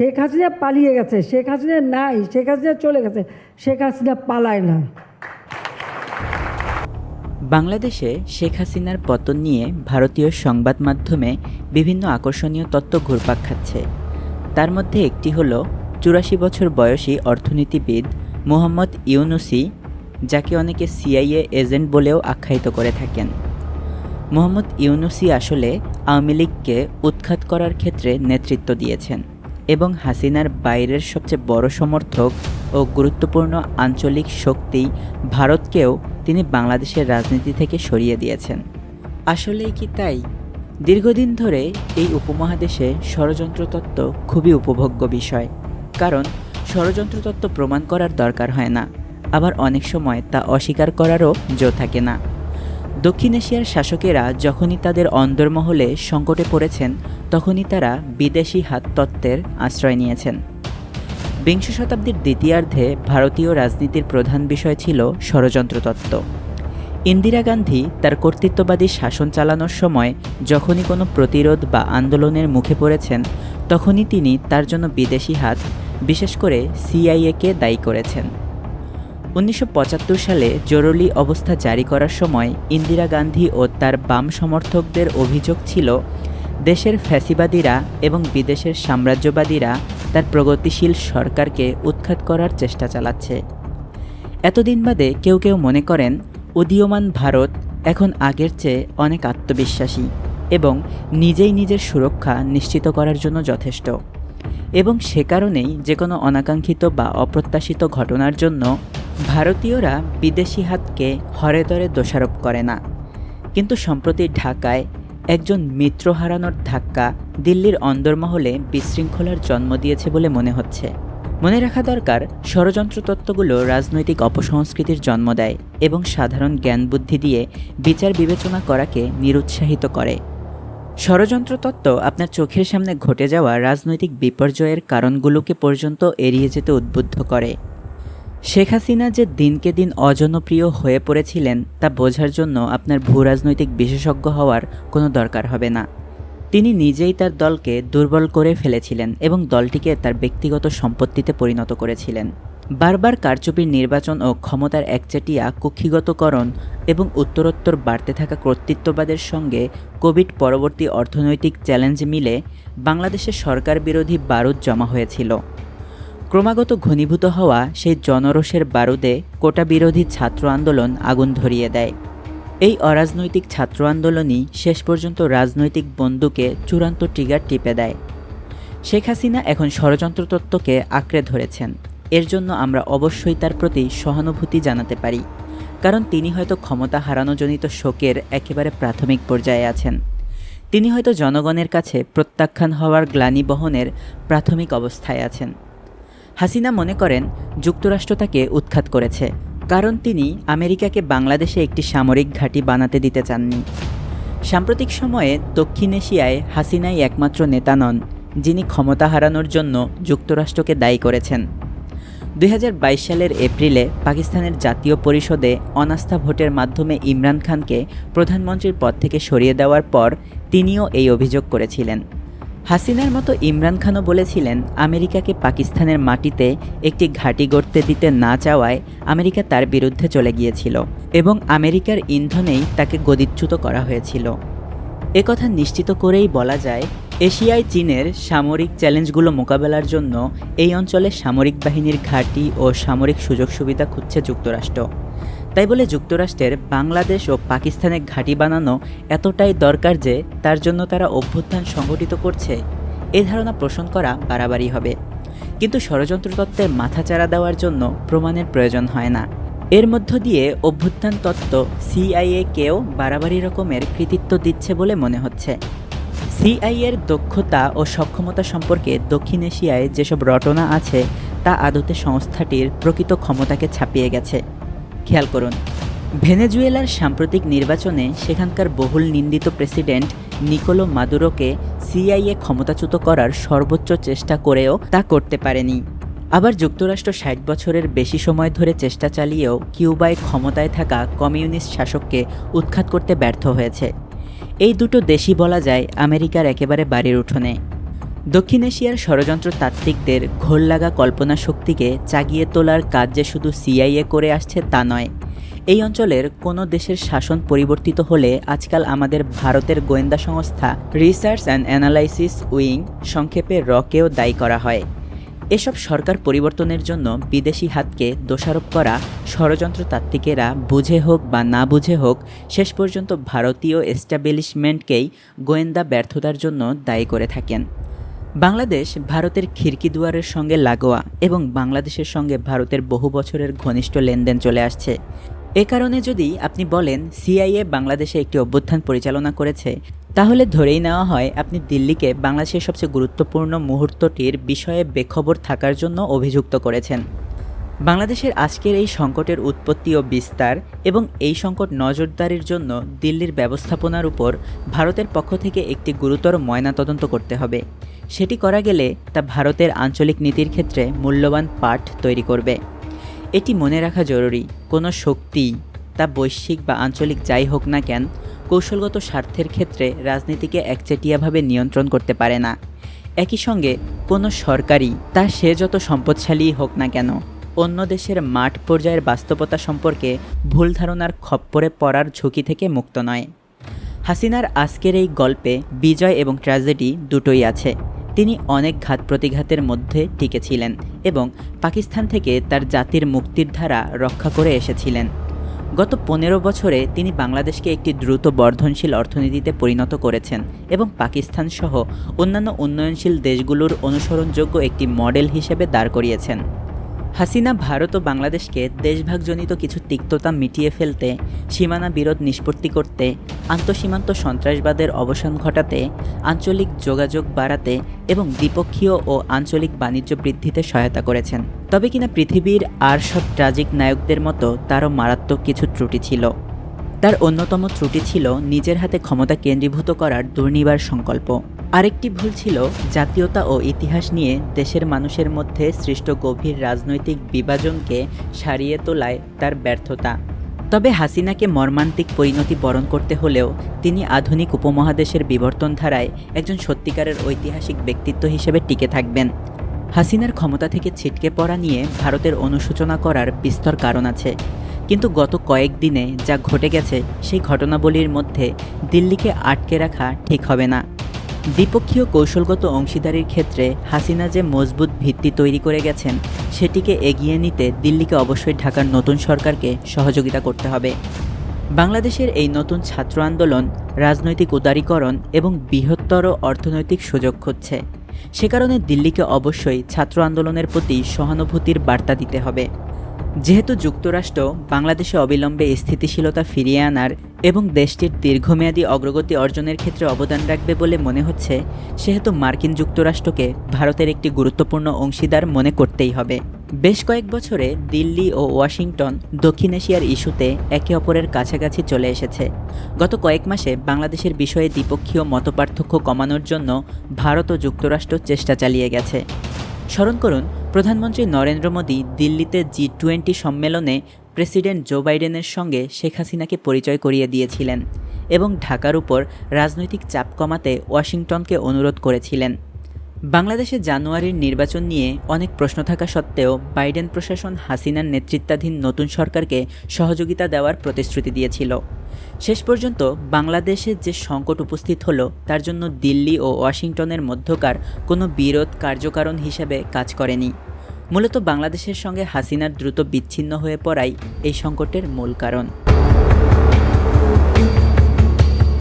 শেখ হাসিনা পালিয়ে গেছে, শেখ হাসিনা নাই, শেখ হাসিনা চলে গেছে, শেখ হাসিনা পালায় না। বাংলাদেশে শেখ হাসিনার পতন নিয়ে ভারতীয় সংবাদ মাধ্যমে বিভিন্ন আকর্ষণীয় তত্ত্ব ঘুরপাক খাচ্ছে। তার মধ্যে একটি হলো চুরাশি বছর বয়সী অর্থনীতিবিদ মোহাম্মদ ইউনুসি, যাকে অনেকে সিআইএ এজেন্ট বলেও আখ্যায়িত করে থাকেন। মোহাম্মদ ইউনুসি আসলে আওয়ামী লীগকে উৎখাত করার ক্ষেত্রে নেতৃত্ব দিয়েছেন। এবং হাসিনার বাইরের সবচেয়ে বড় সমর্থক ও গুরুত্বপূর্ণ আঞ্চলিক শক্তি ভারতকেও তিনি বাংলাদেশের রাজনীতি থেকে সরিয়ে দিয়েছেন। আসলেই কি তাই? দীর্ঘদিন ধরে এই উপমহাদেশে ষড়যন্ত্র তত্ত্ব খুবই উপভোগ্য বিষয়। কারণ ষড়যন্ত্র তত্ত্ব প্রমাণ করার দরকার হয় না। আবার অনেক সময় তা অস্বীকার করারও জো থাকে না। দক্ষিণ এশিয়ার শাসকেরা যখনই তাদের অন্দরমহলে সংকটে পড়েছেন তখনই তারা বিদেশি হাত তত্ত্বের আশ্রয় নিয়েছেন। বিংশ শতাব্দীর দ্বিতীয়ার্ধে ভারতীয় রাজনীতির প্রধান বিষয় ছিল ষড়যন্ত্র তত্ত্ব ইন্দিরা গান্ধী তার কর্তৃত্ববাদী শাসন চালানোর সময় যখনই কোনো প্রতিরোধ বা আন্দোলনের মুখে পড়েছেন, তখনই তিনি তার জন্য বিদেশি হাত, বিশেষ করে সিআইএকে দায়ী করেছেন। উনিশশো পঁচাত্তর সালে জরুরি অবস্থা জারি করার সময় ইন্দিরা গান্ধী ও তার বাম সমর্থকদের অভিযোগ ছিল দেশের ফ্যাসিবাদীরা এবং বিদেশের সাম্রাজ্যবাদীরা তার প্রগতিশীল সরকারকে উৎখাত করার চেষ্টা চালাচ্ছে। এতদিন বাদে কেউ কেউ মনে করেন, উদীয়মান ভারত এখন আগের চেয়ে অনেক আত্মবিশ্বাসী এবং নিজেই নিজের সুরক্ষা নিশ্চিত করার জন্য যথেষ্ট। এবং সে কারণেই যে কোনো অনাকাঙ্ক্ষিত বা অপ্রত্যাশিত ঘটনার জন্য ভারতীয়রা বিদেশি হাতকে হরে দরে দোষারোপ করে না। কিন্তু সম্প্রতি ঢাকায় একজন মিত্র হারানোর ধাক্কা দিল্লির অন্দরমহলে বিশৃঙ্খলার জন্ম দিয়েছে বলে মনে হচ্ছে। মনে রাখা দরকার, ষড়যন্ত্র তত্ত্বগুলো রাজনৈতিক অপসংস্কৃতির জন্ম দেয় এবং সাধারণ জ্ঞান বুদ্ধি দিয়ে বিচার বিবেচনা করাকে নিরুৎসাহিত করে। ষড়যন্ত্র তত্ত্ব আপনার চোখের সামনে ঘটে যাওয়া রাজনৈতিক বিপর্যয়ের কারণগুলোকে পর্যন্ত এড়িয়ে যেতে উদ্বুদ্ধ করে। শেখ হাসিনা যে দিনকে দিন অজনপ্রিয় হয়ে পড়েছিলেন, তা বোঝার জন্য আপনার ভূ রাজনৈতিক বিশেষজ্ঞ হওয়ার কোনো দরকার হবে না। তিনি নিজেই তার দলকে দুর্বল করে ফেলেছিলেন এবং দলটিকে তার ব্যক্তিগত সম্পত্তিতে পরিণত করেছিলেন। বারবার কারচুপির নির্বাচন ও ক্ষমতার একচেটিয়া কুক্ষিগতকরণ এবং উত্তরোত্তর বাড়তে থাকা কর্তৃত্ববাদের সঙ্গে কোভিড পরবর্তী অর্থনৈতিক চ্যালেঞ্জ মিলে বাংলাদেশে সরকার বিরোধী বারুদ জমা হয়েছিল। ক্রমাগত ঘনীভূত হওয়া সেই জনরোষের বারুদে কোটা বিরোধী ছাত্র আন্দোলন আগুন ধরিয়ে দেয়। এই অরাজনৈতিক ছাত্র আন্দোলনই শেষ পর্যন্ত রাজনৈতিক বন্দুকে চূড়ান্ত ট্রিগার টিপে দেয়। শেখ হাসিনা এখন ষড়যন্ত্র তত্ত্বকে আঁকড়ে ধরেছেন। এর জন্য আমরা অবশ্যই তার প্রতি সহানুভূতি জানাতে পারি। কারণ তিনি হয়তো ক্ষমতা হারানোজনিত শোকের একেবারে প্রাথমিক পর্যায়ে আছেন। তিনি হয়তো জনগণের কাছে প্রত্যাখ্যান হওয়ার গ্লানি বহনের প্রাথমিক অবস্থায় আছেন। হাসিনা মনে করেন যুক্তরাষ্ট্র তাকে উৎখাত করেছে, কারণ তিনি আমেরিকাকে বাংলাদেশে একটি সামরিক ঘাঁটি বানাতে দিতে চাননি। সাম্প্রতিক সময়ে দক্ষিণ এশিয়ায় হাসিনাই একমাত্র নেতা নন, যিনি ক্ষমতা হারানোর জন্য যুক্তরাষ্ট্রকে দায়ী করেছেন। দুই হাজার বাইশ সালের এপ্রিলে পাকিস্তানের জাতীয় পরিষদে অনাস্থা ভোটের মাধ্যমে ইমরান খানকে প্রধানমন্ত্রীর পদ থেকে সরিয়ে দেওয়ার পর তিনিও এই অভিযোগ করেছিলেন। হাসিনার মতো ইমরান খানও বলেছিলেন, আমেরিকাকে পাকিস্তানের মাটিতে একটি ঘাঁটি গড়তে দিতে না চাওয়ায় আমেরিকা তার বিরুদ্ধে চলে গিয়েছিল এবং আমেরিকার ইন্ধনেই তাকে গদিচ্যুত করা হয়েছিল। একথা নিশ্চিত করেই বলা যায়, এশিয়ায় চীনের সামরিক চ্যালেঞ্জগুলো মোকাবেলার জন্য এই অঞ্চলে সামরিক বাহিনীর ঘাঁটি ও সামরিক সুযোগ সুবিধা খুঁজছে যুক্তরাষ্ট্র। তাই বলে যুক্তরাষ্ট্রের বাংলাদেশ ও পাকিস্তানে ঘাঁটি বানানো এতটাই দরকার যে তার জন্য তারা অভ্যুত্থান সংগঠিত করছে। এ ধারণা পোষণ করা বাড়াবাড়ি হবে। কিন্তু ষড়যন্ত্র তত্ত্বের মাথাচাড়া দেওয়ার জন্য প্রমাণের প্রয়োজন হয় না। এর মধ্য দিয়ে অভ্যুত্থান তত্ত্ব সিআইএকেও বাড়াবাড়ি রকমের কৃতিত্ব দিচ্ছে বলে মনে হচ্ছে। সিআইএর দক্ষতা ও সক্ষমতা সম্পর্কে দক্ষিণ এশিয়ায় যেসব রটনা আছে, তা আদতে সংস্থাটির প্রকৃত ক্ষমতাকে ছাপিয়ে গেছে। খেয়াল করুন। ভেনেজুয়েলার সাম্প্রতিক নির্বাচনে সেখানকার বহুল নিন্দিত প্রেসিডেন্ট নিকোলো মাদুরোকে সিআইএ ক্ষমতাচ্যুত করার সর্বোচ্চ চেষ্টা করেও তা করতে পারেনি। আবার যুক্তরাষ্ট্র ষাট বছরের বেশি সময় ধরে চেষ্টা চালিয়েও কিউবায় ক্ষমতায় থাকা কমিউনিস্ট শাসককে উৎখাত করতে ব্যর্থ হয়েছে। এই দুটো দেশই বলা যায় আমেরিকার একেবারে বাড়ির উঠোনে। দক্ষিণ এশিয়ার ষড়যন্ত্র তাত্ত্বিকদের ঘোর লাগা কল্পনা শক্তিকে চাগিয়ে তোলার কাজ যে শুধু সিআইএ করে আসছে তা নয়, এই অঞ্চলের কোনো দেশের শাসন পরিবর্তিত হলে আজকাল আমাদের ভারতের গোয়েন্দা সংস্থা রিসার্চ অ্যান্ড অ্যানালাইসিস উইং সংক্ষেপে রকেও দায়ী করা হয়। এসব সরকার পরিবর্তনের জন্য বিদেশি হাতকে দোষারোপ করা ষড়যন্ত্র তাত্ত্বিকেরা বুঝে হোক বা না বুঝে হোক, শেষ পর্যন্ত ভারতীয় এস্টাবলিশমেন্টকেই গোয়েন্দা ব্যর্থতার জন্য দায়ী করে থাকেন। বাংলাদেশ ভারতের খিড়কি দুয়ারের সঙ্গে লাগোয়া এবং বাংলাদেশের সঙ্গে ভারতের বহু বছরের ঘনিষ্ঠ লেনদেন চলে আসছে। এ কারণে যদি আপনি বলেন সিআইএ বাংলাদেশে একটি অভ্যুত্থান পরিচালনা করেছে, তাহলে ধরেই নেওয়া হয় আপনি দিল্লিকে বাংলাদেশের সবচেয়ে গুরুত্বপূর্ণ মুহূর্তটির বিষয়ে বেখবর থাকার জন্য অভিযুক্ত করেছেন। বাংলাদেশের আজকের এই সংকটের উৎপত্তি ও বিস্তার এবং এই সংকট নজরদারির জন্য দিল্লির ব্যবস্থাপনার উপর ভারতের পক্ষ থেকে একটি গুরুতর ময়নাতদন্ত করতে হবে। সেটি করা গেলে তা ভারতের আঞ্চলিক নীতির ক্ষেত্রে মূল্যবান পাঠ তৈরি করবে। এটি মনে রাখা জরুরি, কোনো শক্তি, তা বৈশ্বিক বা আঞ্চলিক যাই হোক না কেন, কৌশলগত স্বার্থের ক্ষেত্রে রাজনীতিকে একচেটিয়াভাবে নিয়ন্ত্রণ করতে পারে না। একই সঙ্গে কোনো সরকারি তা সে যত সম্পদশালীই হোক না কেন অন্য দেশের মাঠ পর্যায়ের বাস্তবতা সম্পর্কে ভুল ধারণার খপ্পরে পড়ার ঝুঁকি থেকে মুক্ত নয়। হাসিনার আজকের এই গল্পে বিজয় এবং ট্র্যাজেডি দুটোই আছে। তিনি অনেক ঘাত প্রতিঘাতের মধ্যে টিকেছিলেন এবং পাকিস্তান থেকে তার জাতির মুক্তির ধারা রক্ষা করে এসেছিলেন। গত পনেরো বছরে তিনি বাংলাদেশকে একটি দ্রুত বর্ধনশীল অর্থনীতিতে পরিণত করেছেন এবং পাকিস্তান সহ অন্যান্য উন্নয়নশীল দেশগুলোর অনুসরণযোগ্য একটি মডেল হিসেবে দাঁড় করিয়েছেন। হাসিনা ভারত ও বাংলাদেশকে দেশভাগজনিত কিছু তিক্ততা মিটিয়ে ফেলতে, সীমানা বিরোধ নিষ্পত্তি করতে, আন্তঃসীমান্ত সন্ত্রাসবাদের অবসান ঘটাতে, আঞ্চলিক যোগাযোগ বাড়াতে এবং দ্বিপক্ষীয় ও আঞ্চলিক বাণিজ্য বৃদ্ধিতে সহায়তা করেছেন। তবে কিনা পৃথিবীর আর সব ট্রাজিক নায়কদের মতো তারও মারাত্মক কিছু ত্রুটি ছিল। তার অন্যতম ত্রুটি ছিল নিজের হাতে ক্ষমতা কেন্দ্রীভূত করার দুর্নিবার সংকল্প। আরেকটি ভুল ছিল জাতীয়তা ও ইতিহাস নিয়ে দেশের মানুষের মধ্যে সৃষ্ট গভীর রাজনৈতিক বিভাজনকে সারিয়ে তোলায় তার ব্যর্থতা। তবে হাসিনাকে মর্মান্তিক পরিণতি বরণ করতে হলেও তিনি আধুনিক উপমহাদেশের বিবর্তন ধারায় একজন সত্যিকারের ঐতিহাসিক ব্যক্তিত্ব হিসেবে টিকে থাকবেন। হাসিনার ক্ষমতা থেকে ছিটকে পড়া নিয়ে ভারতের অনুশোচনা করার বিস্তর কারণ আছে। কিন্তু গত কয়েকদিনে যা ঘটে গেছে সেই ঘটনাবলীর মধ্যে দিল্লিকে আটকে রাখা ঠিক হবে না। দ্বিপক্ষীয় কৌশলগত অংশীদারির ক্ষেত্রে হাসিনা যে মজবুত ভিত্তি তৈরি করে গেছেন, সেটিকে এগিয়ে নিতে দিল্লিকে অবশ্যই ঢাকার নতুন সরকারকে সহযোগিতা করতে হবে। বাংলাদেশের এই নতুন ছাত্র আন্দোলন রাজনৈতিক উদারীকরণ এবং বৃহত্তর অর্থনৈতিক সুযোগ খুঁজছে। সে কারণে দিল্লিকে অবশ্যই ছাত্র আন্দোলনের প্রতি সহানুভূতির বার্তা দিতে হবে। যেহেতু যুক্তরাষ্ট্র বাংলাদেশে অবিলম্বে স্থিতিশীলতা ফিরিয়ে আনার এবং দেশটির দীর্ঘমেয়াদী অগ্রগতি অর্জনের ক্ষেত্রে অবদান রাখবে বলে মনে হচ্ছে, সেহেতু মার্কিন যুক্তরাষ্ট্রকে ভারতের একটি গুরুত্বপূর্ণ অংশীদার মনে করতেই হবে। বেশ কয়েক বছরে দিল্লি ও ওয়াশিংটন দক্ষিণ এশিয়ার ইস্যুতে একে অপরের কাছাকাছি চলে এসেছে। গত কয়েক মাসে বাংলাদেশের বিষয়ে দ্বিপক্ষীয় মতপার্থক্য কমানোর জন্য ভারত ও যুক্তরাষ্ট্র চেষ্টা চালিয়ে গেছে। স্মরণ করুন, প্রধানমন্ত্রী নরেন্দ্র মোদী দিল্লিতে জি টোয়েন্টি সম্মেলনে প্রেসিডেন্ট জো বাইডেনের সঙ্গে শেখ হাসিনাকে পরিচয় করিয়ে দিয়েছিলেন এবং ঢাকার উপর রাজনৈতিক চাপ কমাতে ওয়াশিংটনকে অনুরোধ করেছিলেন। বাংলাদেশে জানুয়ারির নির্বাচন নিয়ে অনেক প্রশ্ন থাকা সত্ত্বেও বাইডেন প্রশাসন হাসিনার নেতৃত্বাধীন নতুন সরকারকে সহযোগিতা দেওয়ার প্রতিশ্রুতি দিয়েছিল। শেষ পর্যন্ত বাংলাদেশে যে সংকট উপস্থিত হলো, তার জন্য দিল্লি ও ওয়াশিংটনের মধ্যকার কোনো বিরোধ কার্যকারণ হিসেবে কাজ করেনি। মূলত বাংলাদেশের সঙ্গে হাসিনার দ্রুত বিচ্ছিন্ন হয়ে পড়াই এই সংকটের মূল কারণ।